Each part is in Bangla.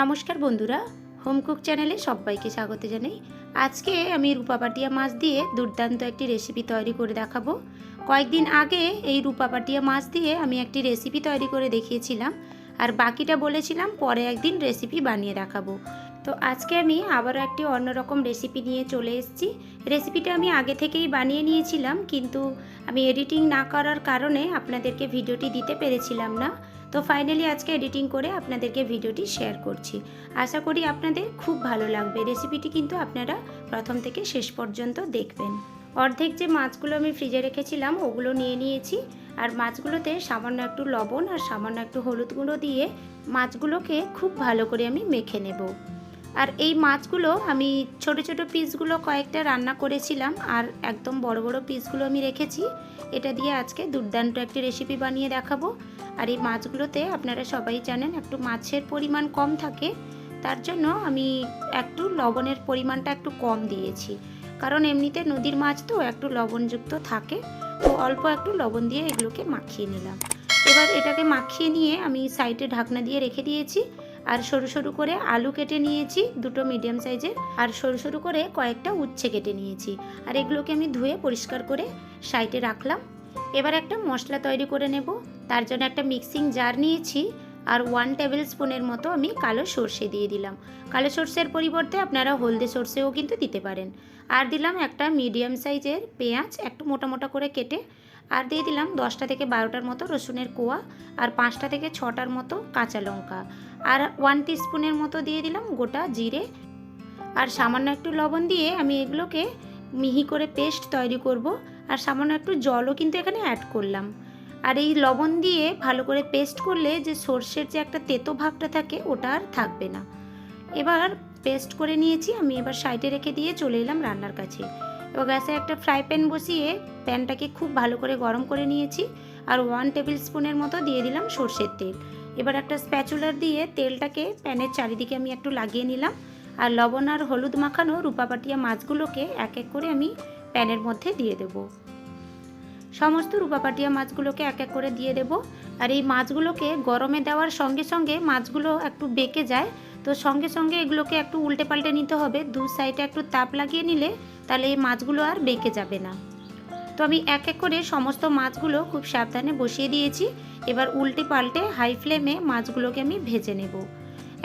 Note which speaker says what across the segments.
Speaker 1: নমস্কার বন্ধুরা, হোম কুক চ্যানেলে সবাইকে স্বাগত জানাই। আজকে আমি রূপাপাটিয়া মাছ দিয়ে দুর্দান্ত একটি রেসিপি তৈরি করে দেখাবো। কয়েকদিন আগে এই রূপাপাটিয়া মাছ দিয়ে আমি একটি রেসিপি তৈরি করে দেখিয়েছিলাম। আর বাকিটা বলেছিলাম, পরে একদিন রেসিপি বানিয়ে দেখাবো। তো আজকে আমি আবারও একটি অন্যরকম রেসিপি নিয়ে চলে এসেছি। রেসিপিটা আমি আগে থেকেই বানিয়ে নিয়েছিলাম, কিন্তু আমি এডিটিং না করার কারণে আপনাদেরকে ভিডিওটি দিতে পেরেছিলাম না। তো ফাইনালি আজকে এডিটিং করে আপনাদেরকে ভিডিওটি শেয়ার করছি। আশা করি আপনাদের খুব ভালো লাগবে। রেসিপিটি কিন্তু আপনারা প্রথম থেকে শেষ পর্যন্ত দেখবেন। অর্ধেক যে মাছগুলো আমি ফ্রিজে রেখেছিলাম, ওগুলো নিয়ে নিয়েছি। আর মাছগুলোতে সামান্য একটু লবণ আর সামান্য একটু হলুদ গুঁড়ো দিয়ে মাছগুলোকে খুব ভালো করে আমি মেখে নেব। আর এই মাছগুলো আমি ছোট ছোট পিসগুলো কয়েকটা রান্না করেছিলাম আর একদম বড় বড় পিসগুলো আমি রেখেছি। এটা দিয়ে আজকে দুর্দান্ত একটি রেসিপি বানিয়ে দেখাবো। আর এই মাছগুলোতে আপনারা সবাই জানেন একটু মাছের পরিমাণ কম থাকে, তার জন্য আমি একটু লবণের পরিমাণটা একটু কম দিয়েছি। কারণ এমনিতে নদীর মাছ তো একটু লবণযুক্ত থাকে, তো অল্প একটু লবণ দিয়ে এগুলোকে মাখিয়ে নিলাম। এবার এটাকে মাখিয়ে নিয়ে আমি সাইডে ঢাকনা দিয়ে রেখে দিয়েছি। আর সরু সরু করে আলু কেটে নিয়েছি, দুটো মিডিয়াম সাইজের। আর সরু সরু করে কয়েকটা উচ্ছে কেটে নিয়েছি। আর এগুলোকে আমি ধুয়ে পরিষ্কার করে সাইডে রাখলাম। এবার একটা মশলা তৈরি করে নেব। তার জন্য একটা মিক্সিং জার নিয়েছি। আর ওয়ান টেবিল স্পুনের মতো আমি কালো সর্ষে দিয়ে দিলাম। কালো সর্ষের পরিবর্তে আপনারা হলদে সর্ষেও কিন্তু দিতে পারেন। আর দিলাম একটা মিডিয়াম সাইজের পেঁয়াজ, একটু মোটা মোটা করে কেটে আর দিয়ে দিলাম দশটা থেকে বারোটার মতো রসুনের কোয়া আর পাঁচটা থেকে ছটার মতো কাঁচা লঙ্কা। আর ওয়ান স্পুনের মতো দিয়ে দিলাম গোটা জিরে। আর সামান্য একটু লবণ দিয়ে আমি এগুলোকে মিহি করে পেস্ট তৈরি করব। আর সামান্য একটু জলও কিন্তু এখানে অ্যাড করলাম। আর এই লবণ দিয়ে ভালো করে পেস্ট করলে যে সর্ষের যে একটা তেতো ভাবটা থাকে ওটা আর থাকবে না। এবার পেস্ট করে নিয়েছি, আমি এবার সাইডে রেখে দিয়ে চলে এলাম রান্নার কাছে। এবার গ্যাসে একটা ফ্রাই প্যান বসিয়ে প্যানটাকে খুব ভালো করে গরম করে নিয়েছি আর ওয়ান টেবিল স্পুনের মতো দিয়ে দিলাম সর্ষের তেল। এবার একটা স্প্যাচুলার দিয়ে তেলটাকে প্যানের চারিদিকে আমি একটু লাগিয়ে নিলাম আর লবণ আর হলুদ মাখানো রূপাপাটিয়া মাছগুলোকে এক এক করে আমি প্যানের মধ্যে দিয়ে দেবো। সমস্ত রূপাপাটিয়া মাছগুলোকে এক এক করে দিয়ে দেব। আর এই মাছগুলোকে গরমে দেওয়ার সঙ্গে সঙ্গে মাছগুলো একটু বেঁকে যায় তো সঙ্গে সঙ্গে এগুলোকে একটু উল্টে পাল্টে নিতে হবে। দু সাইডে একটু তাপ লাগিয়ে নিলে তাহলে এই মাছগুলো আর বেঁকে যাবে না। তো আমি এক এক করে সমস্ত মাছগুলো খুব সাবধানে বসিয়ে দিয়েছি। এবার উল্টে পাল্টে হাই ফ্লেমে মাছগুলোকে আমি ভেজে নেব।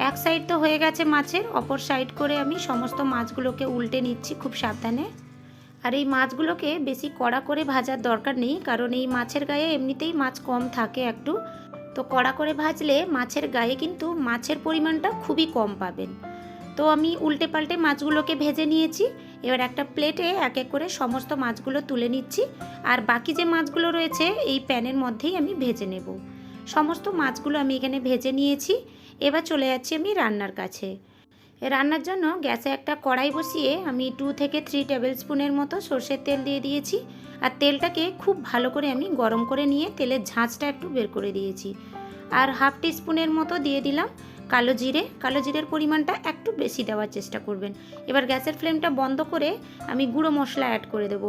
Speaker 1: এক সাইড তো হয়ে গেছে মাছের, অপর সাইড করে আমি সমস্ত মাছগুলোকে উল্টে নিচ্ছি খুব সাবধানে। আর এই মাছগুলোকে বেশি কড়া করে ভাজার দরকার নেই, কারণ এই মাছের গায়ে এমনিতেই মাছ কম থাকে একটু। তো কড়া করে ভাজলে মাছের গায়ে কিন্তু মাছের পরিমাণটা খুবই কম পাবেন। তো আমি উল্টে পাল্টে মাছগুলোকে ভেজে নিয়েছি। এবার একটা প্লেটে এক এক করে সমস্ত মাছগুলো তুলে নিচ্ছি। আর বাকি যে মাছগুলো রয়েছে, এই প্যানের মধ্যেই আমি ভেজে নেব। সমস্ত মাছগুলো আমি এখানে ভেজে নিয়েছি। এবার চলে যাচ্ছি আমি রান্নার কাছে। রান্নার জন্য গ্যাসে একটা কড়াই বসিয়ে আমি টু থেকে থ্রি টেবিল স্পুনের মতো সর্ষের তেল দিয়ে দিয়েছি। আর তেলটাকে খুব ভালো করে আমি গরম করে নিয়ে তেলের ঝাঁঝটা একটু বের করে দিয়েছি। আর হাফ টি স্পুনের মতো দিয়ে দিলাম কালো জিরে। কালো জিরের পরিমাণটা একটু বেশি দেওয়ার চেষ্টা করবেন। এবার গ্যাসের ফ্লেমটা বন্ধ করে আমি গুঁড়ো মশলা অ্যাড করে দেব।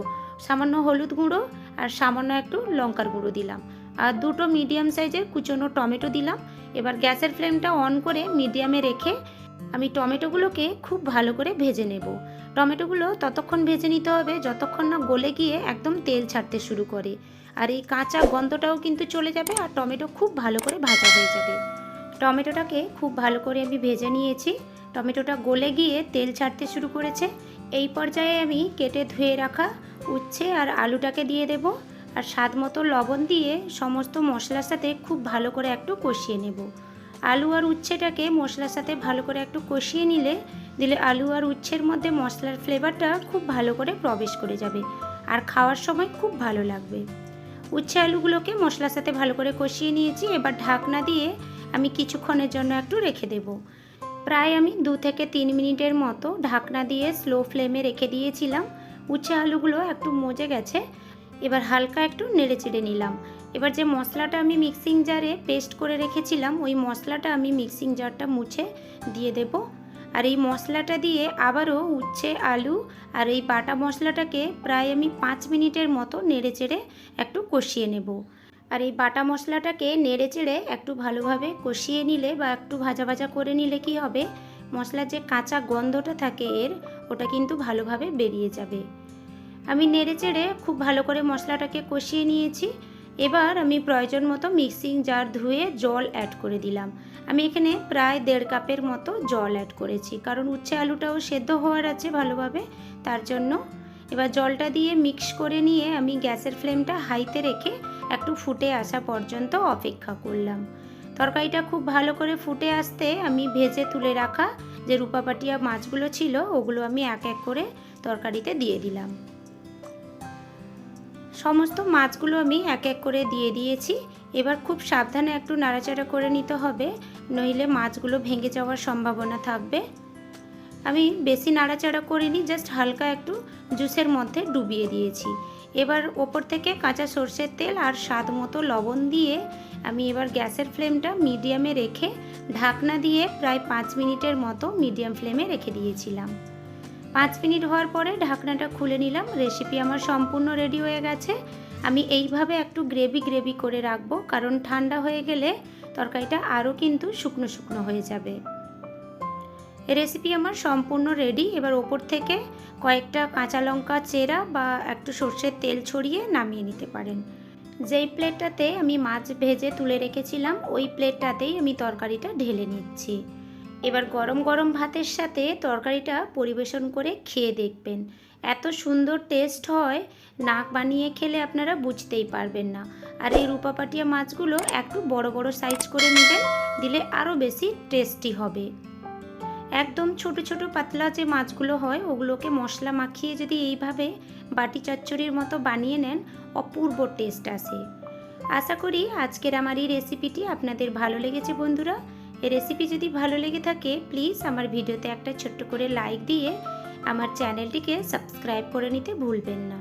Speaker 1: সামান্য হলুদ গুঁড়ো আর সামান্য একটু লঙ্কার গুঁড়ো দিলাম। আর দুটো মিডিয়াম সাইজের কুচনো টমেটো দিলাম। এবার গ্যাসের ফ্লেমটা অন করে মিডিয়ামে রেখে আমি টমেটোগুলোকে খুব ভালো করে ভেজে নেব। টমেটোগুলো ততক্ষণ ভেজে নিতে হবে, যতক্ষণ না গলে গিয়ে একদম তেল ছাড়তে শুরু করে। আর এই কাঁচা গন্ধটাও কিন্তু চলে যাবে আর টমেটো খুব ভালো করে ভাজা হয়ে যাবে। টমেটোটাকে খুব ভালো করে আমি ভেজে নিয়েছি। টমেটোটা গলে গিয়ে তেল ছাড়তে শুরু করেছে। এই পর্যায়ে আমি কেটে ধুয়ে রাখা উচ্ছে আর আলুটাকে দিয়ে দেব আর স্বাদ মতো লবণ দিয়ে সমস্ত মশলার সাথে খুব ভালো করে একটু কষিয়ে নেব। আলু আর উচ্ছেটাকে মশলার সাথে ভালো করে একটু কষিয়ে নিলে দিলে আলু আর উচ্ছের মধ্যে মশলার ফ্লেভারটা খুব ভালো করে প্রবেশ করে যাবে আর খাওয়ার সময় খুব ভালো লাগবে। উচ্ছে আলুগুলোকে মশলার সাথে ভালো করে কষিয়ে নিয়েছি, এবার ঢাকনা দিয়ে আমি কিছুক্ষণের জন্য একটু রেখে দেব। প্রায় আমি দু থেকে তিন মিনিটের মতো ঢাকনা দিয়ে স্লো ফ্লেমে রেখে দিয়েছিলাম। উচ্ছে আলুগুলো একটু মজে গেছে, এবার হালকা একটু নেড়ে চেড়ে নিলাম। এবার যে মশলাটা আমি মিক্সিং জারে পেস্ট করে রেখেছিলাম, ওই মশলাটা আমি মিক্সিং জারটা মুছে দিয়ে দেব। আর এই মশলাটা দিয়ে আবারও উচ্ছে আলু আর এই বাটা মশলাটাকে প্রায় আমি পাঁচ মিনিটের মতো নেড়ে চেড়ে একটু কষিয়ে নেব। আর এই বাটা মশলাটাকে নেড়ে চেড়ে একটু ভালোভাবে কষিয়ে নিলে বা একটু ভাজা ভাজা করে নিলে কি হবে, মশলার যে কাঁচা গন্ধটা থাকে এর, ওটা কিন্তু ভালোভাবে বেরিয়ে যাবে। আমি নেড়ে চেড়ে খুব ভালো করে মশলাটাকে কষিয়ে নিয়েছি। এবার আমি প্রয়োজন মতো মিক্সিং জার ধুয়ে জল অ্যাড করে দিলাম। আমি এখানে প্রায় দেড় কাপের মতো জল অ্যাড করেছি, কারণ উচ্ছে আলুটাও সেদ্ধ হওয়ার আছে ভালোভাবে, তার জন্য। এবার জলটা দিয়ে মিক্স করে নিয়ে আমি গ্যাসের ফ্লেমটা হাইতে রেখে একটু ফুটে আসা পর্যন্ত অপেক্ষা করলাম। তরকারিটা খুব ভালো করে ফুটে আসতে আমি ভেজে তুলে রাখা যে রূপাপাটিয়া মাছগুলো ছিল, ওগুলো আমি এক এক করে তরকারিতে দিয়ে দিলাম। সমস্ত মাছগুলো আমি এক এক করে দিয়ে দিয়েছি। এবার খুব সাবধানে একটু নাড়াচাড়া করে নিতে হবে, নইলে মাছগুলো ভেঙে যাওয়ার সম্ভাবনা থাকবে। আমি বেশি নাড়াচাড়া করিনি, জাস্ট হালকা একটু জুসের মধ্যে ডুবিয়ে দিয়েছি। এবার ওপর থেকে কাঁচা সর্ষের তেল আর স্বাদ মতো লবণ দিয়ে আমি এবার গ্যাসের ফ্লেমটা মিডিয়ামে রেখে ঢাকনা দিয়ে প্রায় পাঁচ মিনিটের মতো মিডিয়াম ফ্লেমে রেখে দিয়েছিলাম। পাঁচ মিনিট হওয়ার পরে ঢাকনাটা খুলে নিলাম। রেসিপি আমার সম্পূর্ণ রেডি হয়ে গেছে। আমি এইভাবে একটু গ্রেভি গ্রেভি করে রাখব, কারণ ঠান্ডা হয়ে গেলে তরকারিটা আরও কিন্তু শুকনো শুকনো হয়ে যাবে। রেসিপি আমার সম্পূর্ণ রেডি এবার ওপর থেকে কয়েকটা কাঁচা লঙ্কা চেরা বা একটু সর্ষের তেল ছড়িয়ে নামিয়ে নিতে পারেন। যেই প্লেটটাতে আমি মাছ ভেজে তুলে রেখেছিলাম, ওই প্লেটটাতেই আমি তরকারিটা ঢেলে নিচ্ছি। এবার গরম গরম ভাতের সাথে তরকারিটা পরিবেশন করে খেয়ে দেখবেন। এত সুন্দর টেস্ট হয়, নাক বানিয়ে খেলে আপনারা বুঝতেই পারবেন না। আর এই রূপাপাটিয়া মাছগুলো একটু বড় বড় সাইজ করে নেবেন, দিলে আরও বেশি টেস্টি হবে। একদম ছোট ছোট পাতলা যে মাছগুলো হয়, ওগুলোকে মশলা মাখিয়ে যদি এইভাবে বাটি চচ্চড়ির মতো বানিয়ে নেন, অপূর্ব টেস্ট আসে। আশা করি আজকের আমার এই রেসিপিটি আপনাদের ভালো লেগেছে বন্ধুরা। রেসিপি যদি ভালো লেগে থাকে প্লিজ আমার ভিডিওতে একটা ছোট্ট করে লাইক দিয়ে আমার চ্যানেলটিকে সাবস্ক্রাইব করে নিতে ভুলবেন না।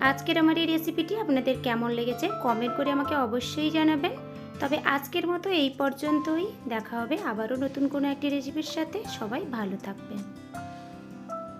Speaker 1: আজকের আমার এই রেসিপিটি আপনাদের কেমন লেগেছে কমেন্ট করে আমাকে অবশ্যই জানাবেন। তবে আজকের মতো এই পর্যন্তই। দেখা হবে আবারও নতুন কোনো একটি রেসিপির সাথে। সবাই ভালো থাকবেন।